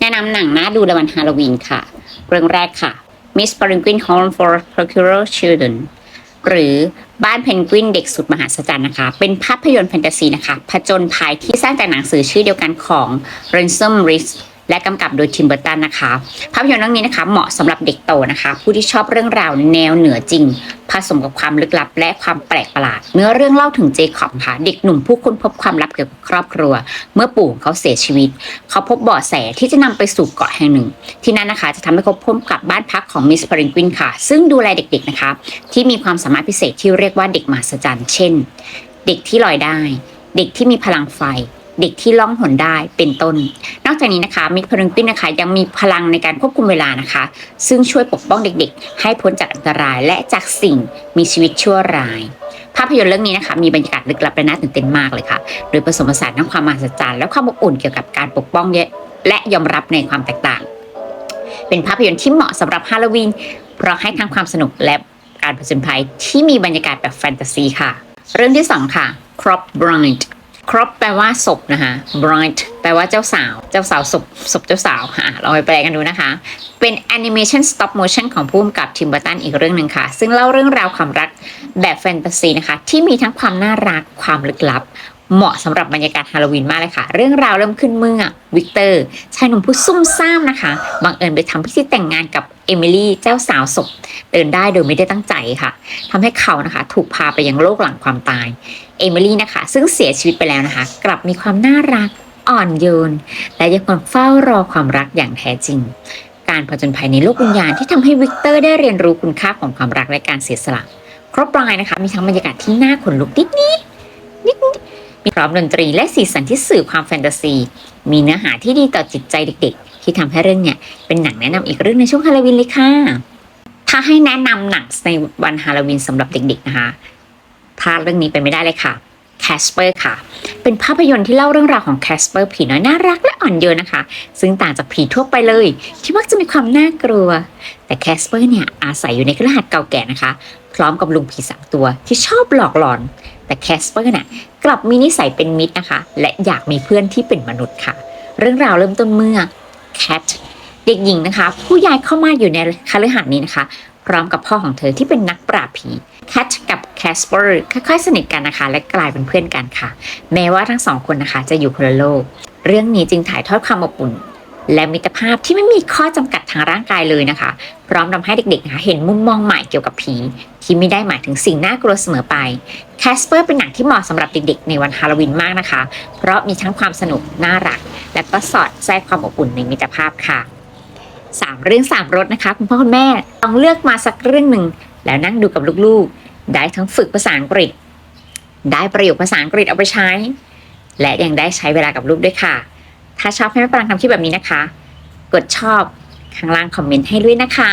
แนะนำหนังน่าดูในวันฮาโลวีนค่ะ เรื่องแรกค่ะ Miss Penguin Home for Peculiar Children หรือบ้านเพนกวินเด็กสุดมหัศจรรย์นะคะ เป็นภาพยนตร์แฟนตาซีนะคะ ผจญภัยที่สร้างจากหนังสือชื่อเดียวกันของ r a n s o m risk และกำกับโดยทิมเบอร์ตันนะคะ ภาพยนตร์เรื่องนี้นะคะ เหมาะสำหรับเด็กโตนะคะ ผู้ที่ชอบเรื่องราวแนวเหนือจริง ผสมกับความลึกลับ และความแปลกประหลาด เนื้อเรื่องเล่าถึงเจคอบค่ะ เด็กหนุ่มผู้ค้นพบความลับเกี่ยวกับครอบครัว เมื่อปู่ของเขาเสียชีวิต เขาพบเบาะแสที่จะนำไปสู่เกาะแห่งหนึ่ง ที่นั่นนะคะจะทำให้เขาพบกับบ้านพักของมิส p ริงกวินค่ะ ซึ่งดูแลเด็กๆนะคะ ที่มีความสามารถพิเศษที่เรียกว่าเด็กมหัศจรรย์ เช่น เด็กที่ลอยได้ เด็กที่มีพลังไฟ เด็กที่ล่องหนได้เป็นต้น นอกจากนี้นะคะมิส p ริงกวินนะคะ ยังมีพลังในการควบคุมเวลานะคะ ซึ่งช่วยปกป้องเด็กๆ ให้พ้นจากอันตรายและจากสิ่งมีชีวิตชั่วร้าย ภาพยนตร์เรื่องนี้นะคะ มีบรรยากาศลึกลับและน่าตื่นเต้นมากเลยค่ะ โดยผสมผสานทั้งความมหัศจรรย์และความอบอุ่นเกี่ยวกับการปกป้องและยอมรับในความแตกต่าง เป็นภาพยนตร์ที่เหมาะสำหรับฮาโลวีนเพราะให้ทั้งความสนุกและการผจญภัยที่มีบรรยากาศแบบแฟนตาซีค่ะ เรื่องที่สองค่ะ Crop ครับแปลว่าศพนะคะ bright แปลว่าเจ้าสาว เจ้าสาวศพศพเจ้าสาวค่ะเราไปแปลกันดูนะคะ เป็นแอนิเมชันสต็อปโมชั่นของผู้กำกับทิมเบอร์ตันอีกเรื่องหนึ่งค่ะ ซึ่งเล่าเรื่องราวความรักแบบแฟนตาซีนะคะ ที่มีทั้งความน่ารักความลึกลับ เหมาะสำหรับบรรยากาศฮาโลวีนมากเลยค่ะ เรื่องราวเริ่มขึ้นเมื่อวิกเตอร์ชายหนุ่มผู้ซุ่มซ่ามนะคะ บังเอิญไปทำพิธีแต่งงานกับเอมิลี่เจ้าสาวศพเดินได้โดยไม่ได้ตั้งใจค่ะทำให้เขานะคะ ถูกพาไปยังโลกหลังความตาย เอมิลี่นะคะ ซึ่งเสียชีวิตไปแล้วนะคะ กลับมีความน่ารักอ่อนโยน และยังคงเฝ้ารอความรักอย่างแท้จริง การผจญภัยในโลกวิญญาณที่ทำให้วิกเตอร์ได้เรียนรู้คุณค่าของความรักและการเสียสละ ครบปลายนะคะ มีทั้งบรรยากาศที่น่าขนลุกนิดนิดนิด มีพร้อมดนตรีและสีสันที่สื่อความแฟนตาซี มีเนื้อหาที่ดีต่อจิตใจเด็กๆ ที่ทำให้เรื่องเนี้ยเป็นหนังแนะนำอีกเรื่องในช่วงฮาโลวีนเลยค่ะ ถ้าให้แนะนำหนังในวันฮาโลวีนสำหรับเด็กๆนะคะพลาดเรื่องนี้ไปไม่ได้เลยค่ะแคสเปอร์ค่ะ เป็นภาพยนตร์ที่เล่าเรื่องราวของแคสเปอร์ผีน้อยน่ารักและอ่อนโยนนะคะ ซึ่งต่างจากผีทั่วไปเลย ที่มักจะมีความน่ากลัว แต่แคสเปอร์เนี่ยอาศัยอยู่ในคฤหาสน์เก่าแก่นะคะ พร้อมกับลุงผีสามตัวที่ชอบหลอกหลอน แต่แคสเปอร์เนี่ยกลับมีนิสัยเป็นมิตรนะคะ และอยากมีเพื่อนที่เป็นมนุษย์ค่ะ เรื่องราวเริ่มต้นเมื่อแคทเด็กหญิงนะคะ ผู้ย้ายเข้ามาอยู่ในคฤหาสน์นี้นะคะ พร้อมกับพ่อของเธอที่เป็นนักปราบผีแคทกับแคสเปอร์ค่อยๆ สนิทกันนะคะ และกลายเป็นเพื่อนกันค่ะ แม้ว่าทั้งสองคนนะคะ จะอยู่คนละโลก เรื่องนี้จึงถ่ายทอดความอบอุ่น และมิตรภาพที่ไม่มีข้อจำกัดทางร่างกายเลยนะคะ พร้อมทำให้เด็กๆนะคะเห็นมุมมองใหม่เกี่ยวกับผี ที่ไม่ได้หมายถึงสิ่งน่ากลัวเสมอไปแคสเปอร์เป็นหนังที่เหมาะสำหรับเด็กๆ ในวันฮาโลวีนมากนะคะ เพราะมีทั้งความสนุกน่ารัก และก็สอดแทรกความอบอุ่นในมิตรภาพค่ะสามเรื่องสามรสนะคะคุณพ่อคุณแม่ต้องเลือกมาสักเรื่องหนึ่งแล้วนั่งดูกับลูกๆ ได้ทั้งฝึกภาษาอังกฤษ ได้ประโยคภาษาอังกฤษเอาไปใช้ และยังได้ใช้เวลากับลูกด้วยค่ะ ถ้าชอบให้แม่ปรางทำคลิปแบบนี้นะคะ กดชอบข้างล่างคอมเมนต์ให้ด้วยนะคะ